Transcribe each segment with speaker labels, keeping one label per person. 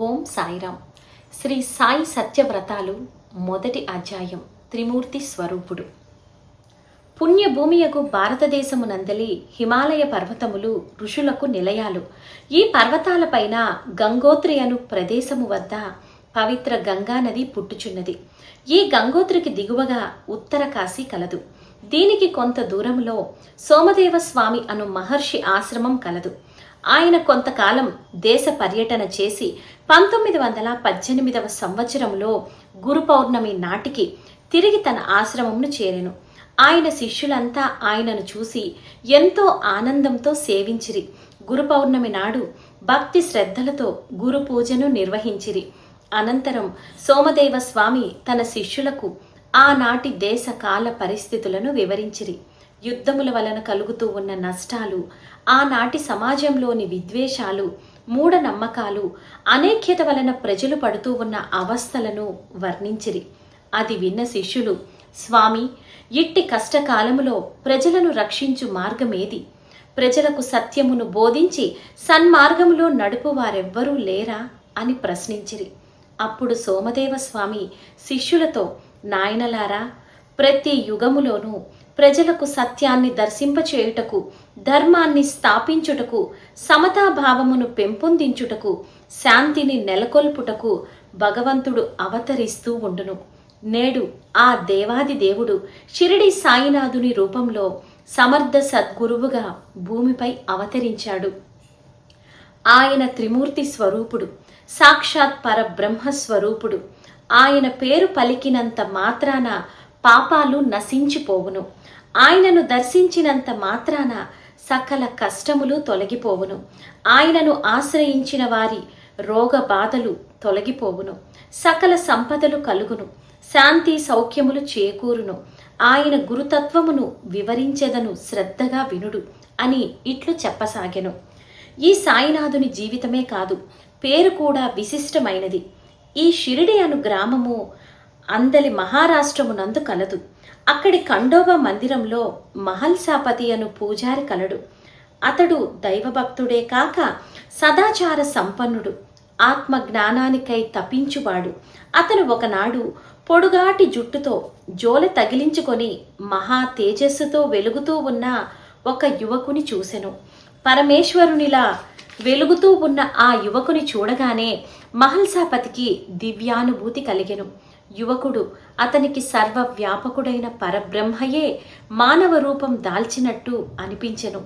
Speaker 1: ఓం సాయిరామ్ శ్రీ సాయి సత్యవ్రతాలు మొదటి అధ్యాయం. త్రిమూర్తి స్వరూపుడు. పుణ్యభూమియకు భారతదేశమునందలి హిమాలయ పర్వతములు ఋషులకు నిలయాలు. ఈ పర్వతాలపైన గంగోత్రి అను ప్రదేశము వద్ద పవిత్ర గంగానది పుట్టుచున్నది. ఈ గంగోత్రికి దిగువగా ఉత్తర కాశీ కలదు. దీనికి కొంత దూరంలో సోమదేవ స్వామి అను మహర్షి ఆశ్రమం కలదు. ఆయన కొంతకాలం దేశ పర్యటన చేసి పంతొమ్మిది వందల పద్దెనిమిదవ సంవత్సరంలో గురు పౌర్ణమి నాటికి తిరిగి తన ఆశ్రమంను చేరెను. ఆయన శిష్యులంతా ఆయనను చూసి ఎంతో ఆనందంతో సేవించిరి. గురు పౌర్ణమి నాడు భక్తి శ్రద్ధలతో గురు పూజను నిర్వహించిరి. అనంతరం సోమదేవ స్వామి తన శిష్యులకు ఆనాటి దేశ కాల పరిస్థితులను వివరించిరి. యుద్ధముల వలన కలుగుతూ ఉన్న నష్టాలు ఆనాటి సమాజంలోని విద్వేషాలు మూఢనమ్మకాలు అనేక్యత వలన ప్రజలు పడుతూ ఉన్న అవస్థలను వర్ణించిరి. అది విన్న శిష్యులు స్వామి ఇట్టి కష్టకాలములో ప్రజలను రక్షించు మార్గమేది? ప్రజలకు సత్యమును బోధించి సన్మార్గములో నడుపు వారెవ్వరూ లేరా? అని ప్రశ్నించిరి. అప్పుడు సోమదేవ స్వామి శిష్యులతో నాయనలారా ప్రతి యుగములోనూ ప్రజలకు సత్యాన్ని దర్శింపచేయుటకు ధర్మాన్ని స్థాపించుటకు సమతాభావమును పెంపొందించుటకు శాంతిని నెలకొల్పుటకు భగవంతుడు అవతరిస్తూ ఉండును. నేడు ఆ దేవాది దేవుడు షిరిడి సాయినాథుని రూపంలో సమర్థ సద్గురువుగా భూమిపై అవతరించాడు. ఆయన త్రిమూర్తి స్వరూపుడు సాక్షాత్ పరబ్రహ్మ స్వరూపుడు ఆయన పేరు పలికినంత మాత్రాన పాపాలు నశించిపోవును. ఆయనను దర్శించినంత మాత్రాన సకల కష్టములు తొలగిపోవును. ఆయనను ఆశ్రయించిన వారి రోగ బాధలు తొలగిపోవును. సకల సంపదలు కలుగును. శాంతి సౌఖ్యములు చేకూరును. ఆయన గురుతత్వమును వివరించెదను శ్రద్ధగా వినుడు అని ఇట్లు చెప్పసాగెను. ఈ సాయినాథుని జీవితమే కాదు పేరు కూడా విశిష్టమైనది. ఈ షిరిడి అను గ్రామము అందలి మహారాష్ట్రమునందు కలదు. అక్కడి ఖండోబా మందిరంలో మహల్సాపతి అను పూజారి కలడు. అతడు దైవభక్తుడే కాక సదాచార సంపన్నుడు. ఆత్మ జ్ఞానానికై తపించువాడు. అతను ఒకనాడు పొడుగాటి జుట్టుతో జోలె తగిలించుకొని మహా తేజస్సుతో వెలుగుతూ ఉన్న ఒక యువకుని చూసెను. పరమేశ్వరునిలా వెలుగుతూ ఉన్న ఆ యువకుని చూడగానే మహల్సాపతికి దివ్యానుభూతి కలిగెను. యువకుడు అతనికి సర్వవ్యాపకుడైన పరబ్రహ్మయే మానవ రూపం దాల్చినట్టు అనిపించెను.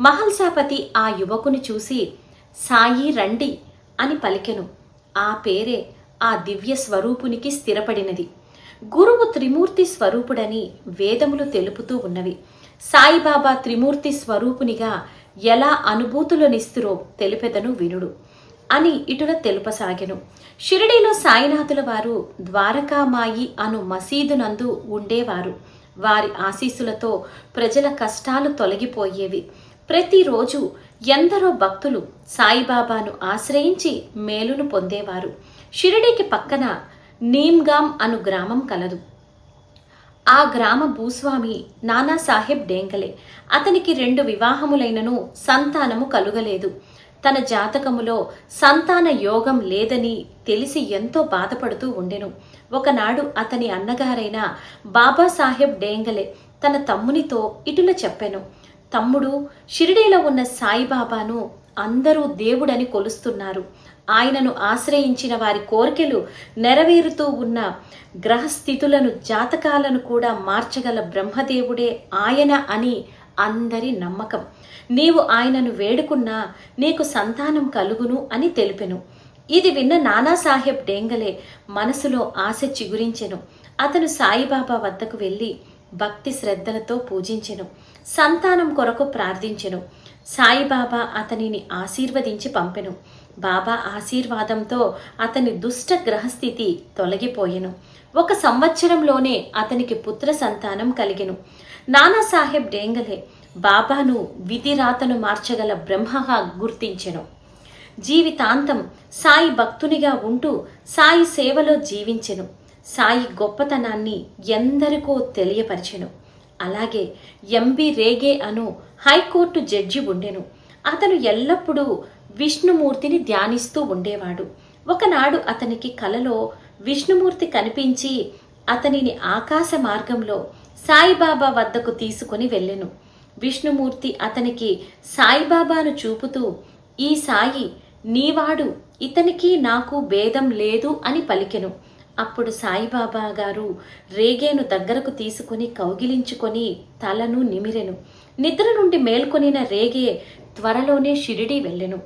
Speaker 1: మహల్సాపతి ఆ యువకుని చూసి సాయి రండి అని పలికెను. ఆ పేరే ఆ దివ్య స్వరూపునికి స్థిరపడినది. గురువు త్రిమూర్తి స్వరూపుడని వేదములు తెలుపుతూ ఉన్నవి. సాయిబాబా త్రిమూర్తి స్వరూపునిగా ఎలా అనుభూతులనిస్తురో తెలిపెదను వినుడు. అని ఇటుల తెలుపసాగెను. షిరిడీలో సాయినాథుల వారు ద్వారకామాయి అను మసీదునందు ఉండేవారు. వారి ఆశీస్సులతో ప్రజల కష్టాలు తొలగిపోయేవి. ప్రతిరోజు ఎందరో భక్తులు సాయిబాబాను ఆశ్రయించి మేలును పొందేవారు. షిరిడీకి పక్కన నీమ్గామ్ అను గ్రామం కలదు. ఆ గ్రామ భూస్వామి నానాసాహెబ్ డేంగలే. అతనికి రెండు వివాహములైనను సంతానము కలుగలేదు. తన జాతకములో సంతాన యోగం లేదని తెలిసి ఎంతో బాధపడుతూ ఉండెను. ఒకనాడు అతని అన్నగారైన బాబాసాహెబ్ డేంగలే తన తమ్మునితో ఇటుల చెప్పెను. తమ్ముడు షిరిడీలో ఉన్న సాయిబాబాను అందరూ దేవుడని కొలుస్తున్నారు. ఆయనను ఆశ్రయించిన వారి కోరికలు నెరవేరుతూ ఉన్న గ్రహస్థితులను జాతకాలను కూడా మార్చగల బ్రహ్మదేవుడే ఆయన అని అందరి నమ్మకం. నీవు ఆయనను వేడుకున్నా నీకు సంతానం కలుగును అని తెలిపెను. ఇది విన్న నానాసాహెబ్ డేంగలే మనసులో ఆశ చిగురించెను. అతను సాయిబాబా వద్దకు వెళ్ళి భక్తి శ్రద్ధలతో పూజించెను. సంతానం కొరకు ప్రార్థించెను. సాయిబాబా అతనిని ఆశీర్వదించి పంపెను. బాబా ఆశీర్వాదంతో అతని దుష్ట గ్రహస్థితి తొలగిపోయెను. ఒక సంవత్సరంలోనే అతనికి పుత్ర సంతానం కలిగెను. నానాసాహెబ్ డేంగలే. బాబాను విధిరాతను మార్చగల బ్రహ్మగా గుర్తించెను. జీవితాంతం సాయి భక్తునిగా ఉంటూ సాయి సేవలో జీవించెను. సాయి గొప్పతనాన్ని ఎందరికో తెలియపరిచెను. అలాగే ఎంబి రేగే అను హైకోర్టు జడ్జి ఉండెను. అతను ఎల్లప్పుడూ విష్ణుమూర్తిని ధ్యానిస్తూ ఉండేవాడు. ఒకనాడు అతనికి కలలో విష్ణుమూర్తి కనిపించి అతనిని ఆకాశ మార్గంలో సాయిబాబా వద్దకు తీసుకొని వెళ్ళెను. విష్ణుమూర్తి అతనికి సాయిబాబాను చూపుతూ ఈ సాయి నీవాడు ఇతనికి నాకు భేదం లేదు అని పలికెను. అప్పుడు సాయిబాబా గారు రేగేను దగ్గరకు తీసుకుని కౌగిలించుకొని తలను నిమిరెను. నిద్ర నుండి మేల్కొనిన రేగే త్వరలోనే షిరిడి వెళ్ళెను.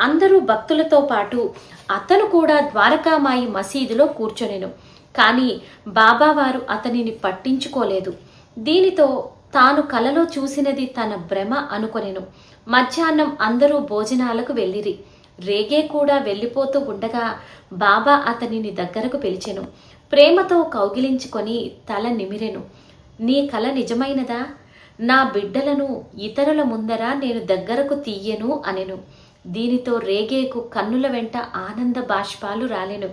Speaker 1: అందరూ భక్తులతో పాటు అతను కూడా ద్వారకామాయి మసీదులో కూర్చొనెను. కానీ బాబావారు అతనిని పట్టించుకోలేదు. దీనితో తాను కలలో చూసినది తన భ్రమ అనుకొనెను. మధ్యాహ్నం అందరూ భోజనాలకు వెళ్ళిరి. రేగే కూడా వెళ్ళిపోతూ ఉండగా బాబా అతనిని దగ్గరకు పిలిచెను. ప్రేమతో కౌగిలించుకొని తల నిమిరెను. నీ కల నిజమైనదా? నా బిడ్డలను ఇతరుల ముందర నేను దగ్గరకు తీయను అనెను. దీనితో రేగేకు కన్నుల వెంట ఆనంద బాష్పాలు రాలెను.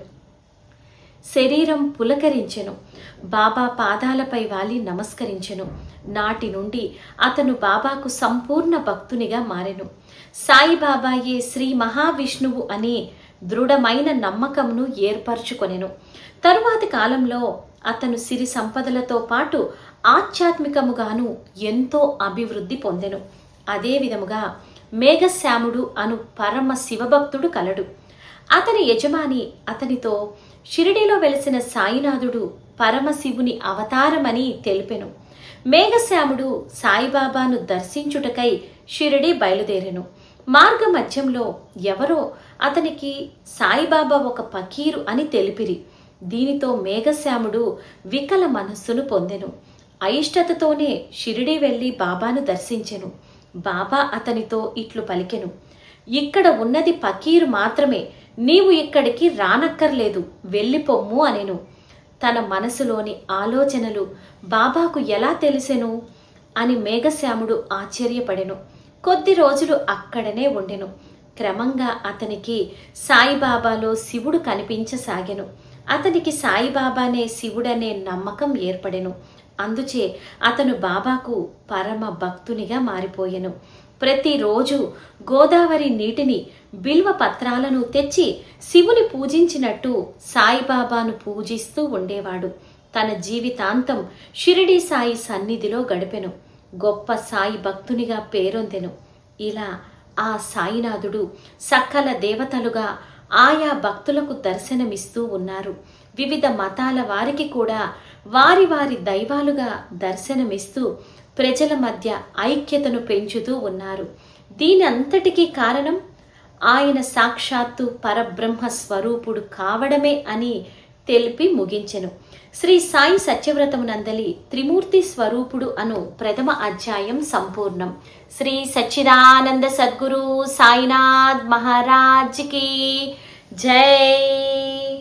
Speaker 1: శరీరం పులకరించెను. బాబా పాదాలపై వాలి నమస్కరించెను. నాటి నుండి అతను బాబాకు సంపూర్ణ భక్తునిగా మారెను. సాయిబాబాయే శ్రీ మహావిష్ణువు అనే దృఢమైన నమ్మకంను ఏర్పరచుకొనెను. తరువాతి కాలంలో అతను సిరి సంపదలతో పాటు ఆధ్యాత్మికముగాను ఎంతో అభివృద్ధి పొందెను. అదే విధముగా మేఘశ్యాముడు అను పరమ శివభక్తుడు కలడు. అతని యజమాని అతనితో షిరిడిలో వెలిసిన సాయినాథుడు పరమశివుని అవతారమని తెలిపెను. మేఘశ్యాముడు సాయిబాబాను దర్శించుటకై షిరిడి బయలుదేరెను. మార్గ మధ్యంలో ఎవరో అతనికి సాయిబాబా ఒక పకీరు అని తెలిపిరి. దీనితో మేఘశ్యాముడు వికల మనస్సును పొందెను. అయిష్టతతోనే షిరిడి వెళ్ళి బాబాను దర్శించెను. బాబా అతనితో ఇట్లు పలికెను. ఇక్కడ ఉన్నది పకీరు మాత్రమే. నీవు ఇక్కడికి రానక్కర్లేదు. వెళ్ళిపొమ్ము అనెను. తన మనసులోని ఆలోచనలు బాబాకు ఎలా తెలిసెను? అని మేఘశ్యాముడు ఆశ్చర్యపడెను. కొద్ది రోజులు అక్కడనే ఉండెను. క్రమంగా అతనికి సాయిబాబాలో శివుడు కనిపించసాగెను. అతనికి సాయిబాబానే శివుడనే నమ్మకం ఏర్పడెను. అందుచే అతను బాబాకు పరమ భక్తునిగా మారిపోయెను. ప్రతిరోజు గోదావరి నీటిని బిల్వ పత్రాలను తెచ్చి శివుని పూజించినట్టు సాయిబాబాను పూజిస్తూ ఉండేవాడు. తన జీవితాంతం షిరిడి సాయి సన్నిధిలో గడిపెను. గొప్ప సాయి భక్తునిగా పేరొందెను. ఇలా ఆ సాయినాథుడు సకల దేవతలుగా ఆయా భక్తులకు దర్శనమిస్తూ ఉన్నారు. వివిధ మతాల వారికి కూడా వారి వారి దైవాలుగా దర్శనమిస్తూ ప్రజల మధ్య ఐక్యతను పెంచుతూ ఉన్నారు. దీని అంతటికీ కారణం ఆయన సాక్షాత్తు పరబ్రహ్మ స్వరూపుడు కావడమే అని తెలిపి ముగించెను. శ్రీ సాయి సత్యవ్రతమునందలి త్రిమూర్తి స్వరూపుడు అను ప్రథమ అధ్యాయం సంపూర్ణం. శ్రీ సచ్చిదానంద సద్గురు సాయినాథ్ మహారాజ్కి Jay.